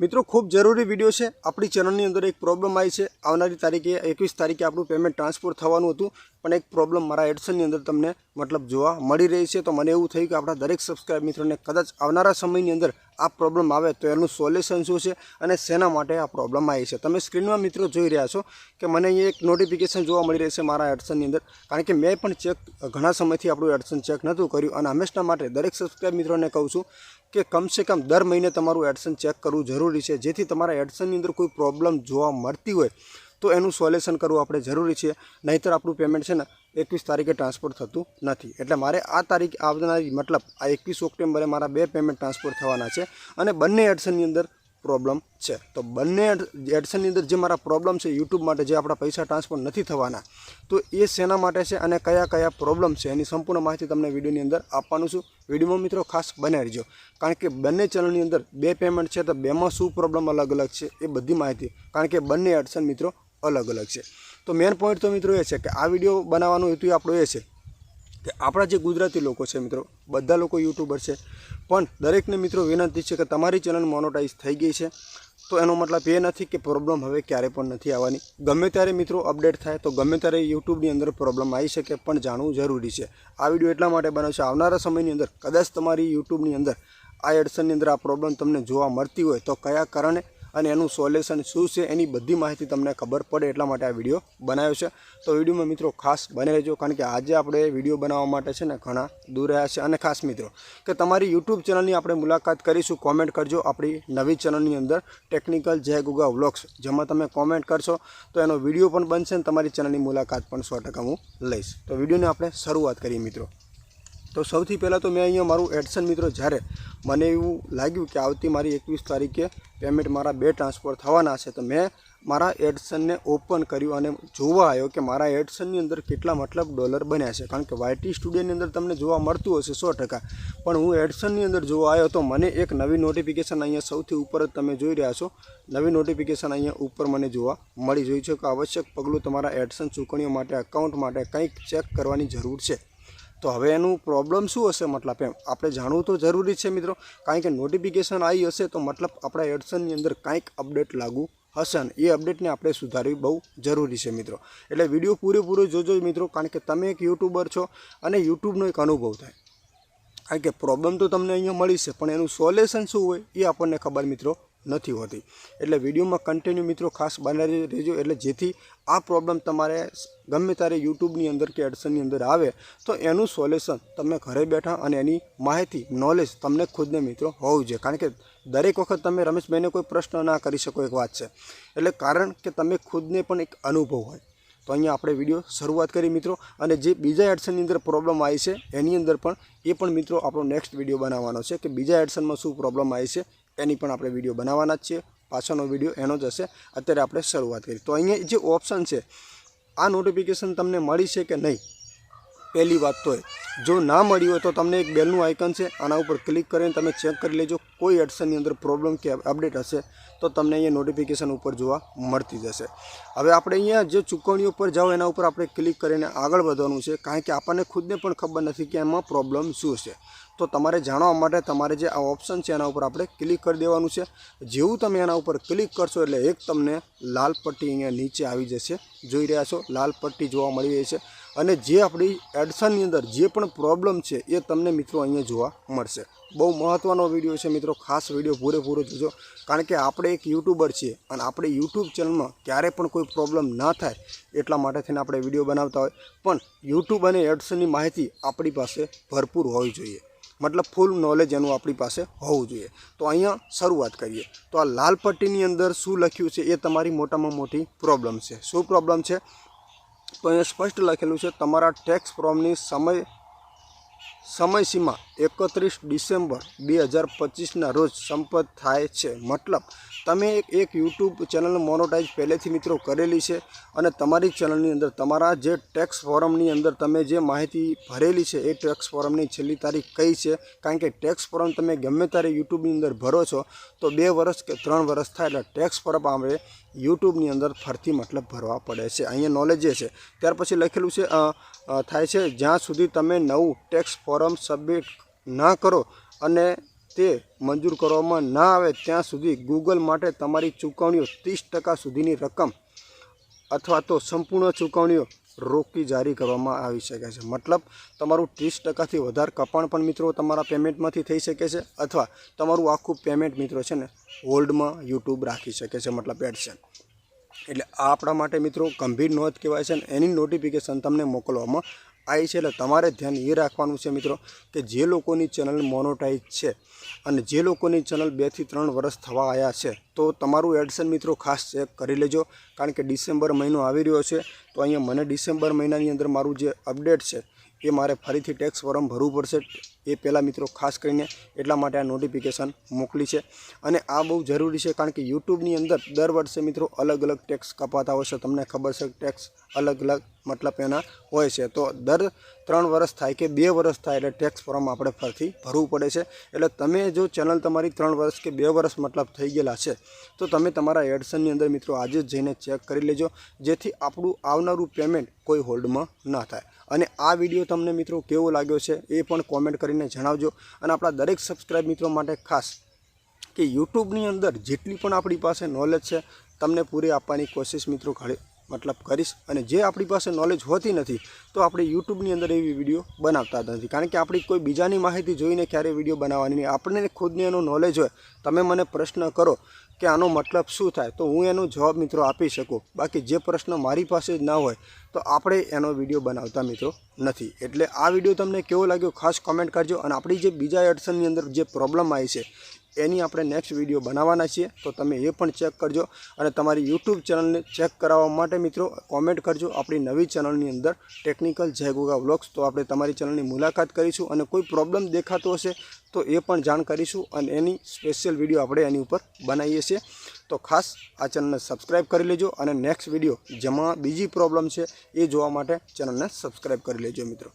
મિત્રો, ખૂબ જરૂરી વીડિયો છે. આપણી ચેનલની અંદર એક પ્રોબ્લેમ આવી છે. આવનારી તારીખે એકવીસ તારીખે આપણું પેમેન્ટ ટ્રાન્સફર થવાનું હતું, પણ એક પ્રોબ્લેમ મારા એડસનની અંદર તમને મતલબ જોવા મળી રહી છે. તો મને એવું થયું કે આપણા દરેક સબસ્ક્રાઈબ મિત્રોને કદાચ આવનારા સમયની અંદર આ પ્રોબ્લેમ આવે તો એનું સોલ્યુશન શું છે અને શેના માટે આ પ્રોબ્લેમ આવી છે. તમે સ્ક્રીનમાં મિત્રો જોઈ રહ્યા છો કે મને અહીંયા એક નોટિફિકેશન જોવા મળી રહી છે મારા એડસનની અંદર. કારણ કે મેં પણ ચેક ઘણા સમયથી આપણું એડસન ચેક નહોતું કર્યું અને હંમેશા માટે દરેક સબસ્ક્રાઇબ મિત્રોને કહું છું કે કમસે કમ દર મહિને તમારું એડસન ચેક કરવું જરૂરી છે. જેથી તમારા એડસનની અંદર કોઈ પ્રોબ્લેમ જોવા મળતી હોય તો એનું સોલ્યુશન કરવું આપણે જરૂરી છે. નહીંતર આપણું પેમેન્ટ છે ને એકવીસ તારીખે ટ્રાન્સફર થતું નથી. એટલે મારે આ તારીખ આવનારી, મતલબ આ એકવીસ ઓક્ટોબરે મારા બે પેમેન્ટ ટ્રાન્સફર થવાના છે અને બંને એડસનની અંદર પ્રોબ્લેમ છે. તો બંને એડસનની અંદર જે મારા પ્રોબ્લેમ છે યુટ્યુબ માટે જે આપણા પૈસા ટ્રાન્સફર નથી થવાના, તો એ શેના માટે છે અને કયા કયા પ્રોબ્લેમ છે, એની સંપૂર્ણ માહિતી તમને વિડીયોની અંદર આપવાનું છું. વિડીયોમાં મિત્રો ખાસ બને રહેજો. કારણ કે બંને ચેનલની અંદર બે પેમેન્ટ છે, તો બેમાં શું પ્રોબ્લેમ અલગ અલગ છે એ બધી માહિતી. કારણ કે બંને એડસન મિત્રો અલગ અલગ છે. તો મેઇન પોઈન્ટ તો મિત્રો એ છે કે આ વીડિયો બનાવવાનો હેતુ આપણો એ છે કે આપણા જે ગુજરાતી લોકો છે મિત્રો, બધા લોકો યુટ્યુબર છે. પણ દરેકને મિત્રો વિનંતી છે કે તમારી ચેનલ મોનોટાઈઝ થઈ ગઈ છે. તો એનો મતલબ એ નથી કે પ્રોબ્લેમ હવે ક્યારે પણ નથી આવવાની. ગમે ત્યારે મિત્રો અપડેટ થાય તો ગમે ત્યારે યુટ્યુબની અંદર પ્રોબ્લેમ આવી શકે પણ જાણવું જરૂરી છે. આ વીડિયો એટલા માટે બન્યો છે, આવનારા સમયની અંદર કદાચ તમારી યુટ્યુબની અંદર આ એડસનની અંદર આ પ્રોબ્લેમ તમને જોવા મળતી હોય તો કયા કારણે અને એનું સોલ્યુશન શું છે એની બધી માહિતી તમને ખબર પડે એટલા માટે આ વીડિયો બનાવ્યો છે. તો વિડીયોમાં મિત્રો ખાસ બને રહેજો, કારણ કે આજે આપણે વીડિયો બનાવવા માટે છે ને ઘણા દૂર રહ્યા છે. અને ખાસ મિત્રો, કે તમારી યુટ્યુબ ચેનલની આપણે મુલાકાત કરીશું, કોમેન્ટ કરજો આપણી નવી ચેનલની અંદર ટેકનિકલ જય ગુગા વ્લોગ્સ. જેમાં તમે કોમેન્ટ કરશો, તો એનો વીડિયો પણ બનશે અને તમારી ચેનલની મુલાકાત પણ સો ટકા હું લઈશ. તો વિડીયોની આપણે શરૂઆત કરીએ મિત્રો. તો સૌથી પહેલાં તો મેં અહીંયા મારું એડસન મિત્રો જ્યારે મને એવું લાગ્યું કે આવતી મારી એકવીસ તારીખે પેમેન્ટ મારા બે ટ્રાન્સફર થવાના છે, તો મેં મારા એડસનને ઓપન કર્યું અને જોવા આવ્યો કે મારા એડસનની અંદર કેટલા મતલબ ડોલર બન્યા છે. કારણ કે વાયટી સ્ટુડિયોની અંદર તમને જોવા મળતું હશે સો ટકા. પણ હું એડસનની અંદર જોવા આવ્યો તો મને એક નવી નોટિફિકેશન અહીંયા સૌથી ઉપર જ તમે જોઈ રહ્યા છો. નવી નોટિફિકેશન અહીંયા ઉપર મને જોવા મળી જોઈ છે કે આવશ્યક પગલું તમારા એડસન ચૂકવણીઓ માટે અકાઉન્ટ માટે કંઈક ચેક કરવાની જરૂર છે. તો હવે એનું પ્રોબ્લેમ શું હશે? મતલબ એમ, આપણે જાણવું તો જરૂરી છે મિત્રો. કારણ કે નોટિફિકેશન આવી હશે તો મતલબ આપણા એડસનની અંદર કાંઈક અપડેટ લાગુ હશે ને એ અપડેટને આપણે સુધારવી બહુ જરૂરી છે મિત્રો. એટલે વીડિયો પૂરેપૂરો જોજો મિત્રો, કારણ કે તમે એક યુટ્યુબર છો અને યુટ્યુબનો એક અનુભવ થાય. કારણ કે પ્રોબ્લેમ તો તમને અહીંયા મળી છે, પણ એનું સોલ્યુશન શું હોય એ આપણને ખબર મિત્રો. નથી હોતી. એટલે વિડીયોમાં કન્ટિન્યુ મિત્રો ખાસ બનાવી રહેજો. એટલે જેથી આ પ્રોબ્લેમ તમારે ગમે ત્યારે યુટ્યુબની અંદર કે એડસનની અંદર આવે, તો એનું સોલ્યુશન તમે ઘરે બેઠા અને એની માહિતી નોલેજ તમને ખુદને મિત્રો હોવું જોઈએ. કારણ કે દરેક વખત તમે રમેશભાઈને કોઈ પ્રશ્ન ના કરી શકો, એક વાત છે. એટલે કારણ કે તમે ખુદને પણ એક અનુભવ હોય. તો અહીંયા આપણે વીડિયો શરૂઆત કરી મિત્રો. અને જે બીજા એડસનની અંદર પ્રોબ્લેમ આવી છે, એની અંદર પણ એ પણ મિત્રો આપણો નેક્સ્ટ વીડિયો બનાવવાનો છે કે બીજા એડસનમાં શું પ્રોબ્લેમ આવી છે એની પણ આપણે વીડિયો બનાવવાના જ છીએ. પાછળનો વીડિયો એનો જ હશે. અત્યારે આપણે શરૂઆત કરી. તો અહીંયા જે ઓપ્શન છે, આ નોટિફિકેશન તમને મળી છે કે નહીં? પહેલી વાત તો જો ના મળી હોય તો તમને એક બેલનું આઇકન છે. આના ઉપર ક્લિક કરીને તમે ચેક કરી લેજો. કોઈ એડસનની અંદર પ્રોબ્લેમ કે અપડેટ હશે, તો તમને અહીંયા નોટિફિકેશન ઉપર જોવા મળતી જશે. હવે આપણે અહીંયા જે ચૂકવણી ઉપર જાઓ, એના ઉપર આપણે ક્લિક કરીને આગળ વધવાનું છે. કારણ કે આપણને ખુદને પણ ખબર નથી કે એમાં પ્રોબ્લેમ શું છે. તો તમારે જાણવા માટે તમારે જે આ ઓપ્શન છે એના ઉપર આપણે ક્લિક કરી દેવાનું છે. જેવું તમે એના ઉપર ક્લિક કરશો એટલે એક તમને લાલ પટ્ટી અહીંયા નીચે આવી જશે. જોઈ રહ્યા છો, લાલ પટ્ટી જોવા મળી રહી છે. અને જે આપણી એડસનની અંદર જે પણ પ્રોબ્લેમ છે એ તમને મિત્રો અહીંયા જોવા મળશે. બહુ મહત્ત્વનો વીડિયો છે મિત્રો, ખાસ વીડિયો પૂરેપૂરો જોજો. કારણ કે આપણે એક યુટ્યુબર છીએ અને આપણે યુટ્યુબ ચેનલમાં ક્યારે પણ કોઈ પ્રોબ્લેમ ના થાય એટલા માટે થઈને આપણે વીડિયો બનાવતા હોય. પણ યુટ્યુબ અને એડસનની માહિતી આપણી પાસે ભરપૂર હોવી જોઈએ. મતલબ ફૂલ નોલેજ એનું આપણી પાસે હોવું જોઈએ. તો અહીંયા શરૂઆત કરીએ. તો આ લાલ પટ્ટીની અંદર શું લખ્યું છે એ તમારી મોટામાં મોટી પ્રોબ્લેમ છે. શું પ્રોબ્લેમ છે? તો અહીંયા સ્પષ્ટ લખેલું છે, તમારા ટેક્સ ફોર્મની સમય સમયસીમા એકત્રીસ ડિસેમ્બર બે હજાર પચીસના રોજ સંપત થાય છે. મતલબ, તમે એક એક યુટ્યુબ ચેનલ મોનોટાઈઝ પહેલેથી મિત્રો કરેલી છે અને તમારી ચેનલની અંદર તમારા જે ટેક્સ ફોરમની અંદર તમે જે માહિતી ભરેલી છે, એ ટેક્સ ફોરમની છેલ્લી તારીખ કઈ છે? કારણ કે ટેક્સ ફોરમ તમે ગમે ત્યારે યુટ્યુબની અંદર ભરો છો, તો બે વર્ષ કે ત્રણ વર્ષ થાય એટલે ટેક્સ ફોરમ આપણે યુટ્યુબની અંદર ફરતી મતલબ ભરવા પડે છે. અહીંયા નોલેજ જે છે. ત્યાર પછી લખેલું છે થાય છે. જ્યાં સુધી તમે નવું ટેક્સ ફોરમ સબમિટ ના કરો અને તે મંજૂર કરવામાં ના આવે, ત્યાં સુધી ગૂગલ માટે તમારી ચૂકવણીઓ ત્રીસ ટકા સુધીની રકમ અથવા તો સંપૂર્ણ ચૂકવણીઓ રોકી જારી કરવામાં આવી શકે છે. મતલબ, તમારું ત્રીસ ટકાથી વધારે કપાણ પણ મિત્રો તમારા પેમેન્ટમાંથી થઈ શકે છે અથવા તમારું આખું પેમેન્ટ મિત્રો છે ને, હોલ્ડમાં યુટ્યુબ રાખી શકે છે. મતલબ, એડસેન. એટલે આ આપણા માટે મિત્રો ગંભીર નોંધ કહેવાય છે અને એની નોટિફિકેશન તમને મોકલવામાં આવી છે. એટલે તમારે ધ્યાન એ રાખવાનું છે મિત્રો કે જે લોકોની ચેનલ મોનોટાઈઝ છે અને જે લોકોની ચેનલ બેથી ત્રણ વર્ષ થવા આવ્યા છે, તો તમારું એડસન મિત્રો ખાસ ચેક કરી લેજો. કારણ કે ડિસેમ્બર મહિનો આવી રહ્યો છે, તો અહીંયા મને ડિસેમ્બર મહિનાની અંદર મારું જે અપડેટ છે, એ મારે ફરીથી ટેક્સ ફોર્મ ભરવું પડશે. એ પહેલાં મિત્રો ખાસ કરીને એટલા માટે આ નોટિફિકેશન મોકલી છે. અને આ બહુ જરૂરી છે કારણ કે યુટ્યુબની અંદર દર વર્ષે મિત્રો અલગ અલગ ટેક્સ કપાતા હોય છે. તમને ખબર છે ટેક્સ અલગ અલગ મતલબ એના હોય છે. તો દર ત્રણ વર્ષ થાય કે બે વર્ષ થાય એટલે ટેક્સ ફોર્મ આપણે ફરીથી ભરવું પડે છે. એટલે તમે જો ચેનલ તમારી ત્રણ વર્ષ કે બે વર્ષ મતલબ થઈ ગયેલા છે, તો તમે તમારા એડસનની અંદર મિત્રો આજે જ જઈને ચેક કરી લેજો. જેથી આપણું આવનારું પેમેન્ટ કોઈ હોલ્ડમાં ના થાય. અને આ વીડિયો તમને મિત્રો કેવો લાગ્યો છે એ પણ કોમેન્ટ કરીને જણાવજો અને આપણા દરેક સબસ્ક્રાઈબ મિત્રો માટે ખાસ કે યુટ્યુબની અંદર જેટલી પણ આપણી પાસે નોલેજ છે, તમને પૂરી આપવાની કોશિશ મિત્રો ઘણી મતલબ કરીશ. અને જે આપણી પાસે નોલેજ હોતી નથી, તો આપણે યુટ્યુબની અંદર એવી વીડિયો બનાવતા નથી. કારણ કે આપણી કોઈ બીજાની માહિતી જોઈને ક્યારેય વીડિયો બનાવવાની નહીં. આપણને ખુદને એનો નોલેજ હોય, તમે મને પ્રશ્ન કરો કે આનો મતલબ શું થાય, તો હું એનો જવાબ મિત્રો આપી શકું. બાકી જે પ્રશ્ન મારી પાસે જ ના હોય તો આપણે એનો વીડિયો બનાવતા મિત્રો નથી. એટલે આ વીડિયો તમને કેવો લાગ્યો ખાસ કોમેન્ટ કરજો અને આપણી જે બીજા એડસનની અંદર જે પ્રોબ્લેમ આવી છે, એની આપણે નેક્સ્ટ વીડિયો બનાવવાના છીએ. તો તમે એ પણ ચેક કરજો અને તમારી યુટ્યુબ ચેનલને ચેક કરાવવા માટે મિત્રો કોમેન્ટ કરજો આપણી નવી ચેનલની અંદર ટેકનિકલ જયગોગા વ્લોગ્સ તો આપણે તમારી ચેનલની મુલાકાત કરીશું અને કોઈ પ્રોબ્લેમ દેખાતો હશે તો એ પણ જાણ કરીશું અને એની સ્પેશિયલ વીડિયો આપણે એની ઉપર બનાવીએ છીએ. તો ખાસ આ ચેનલને સબસ્ક્રાઈબ કરી લેજો અને નેક્સ્ટ વીડિયો જેમાં બીજી પ્રોબ્લેમ છે એ જોવા માટે ચેનલને સબસ્ક્રાઈબ કરી લેજો મિત્રો.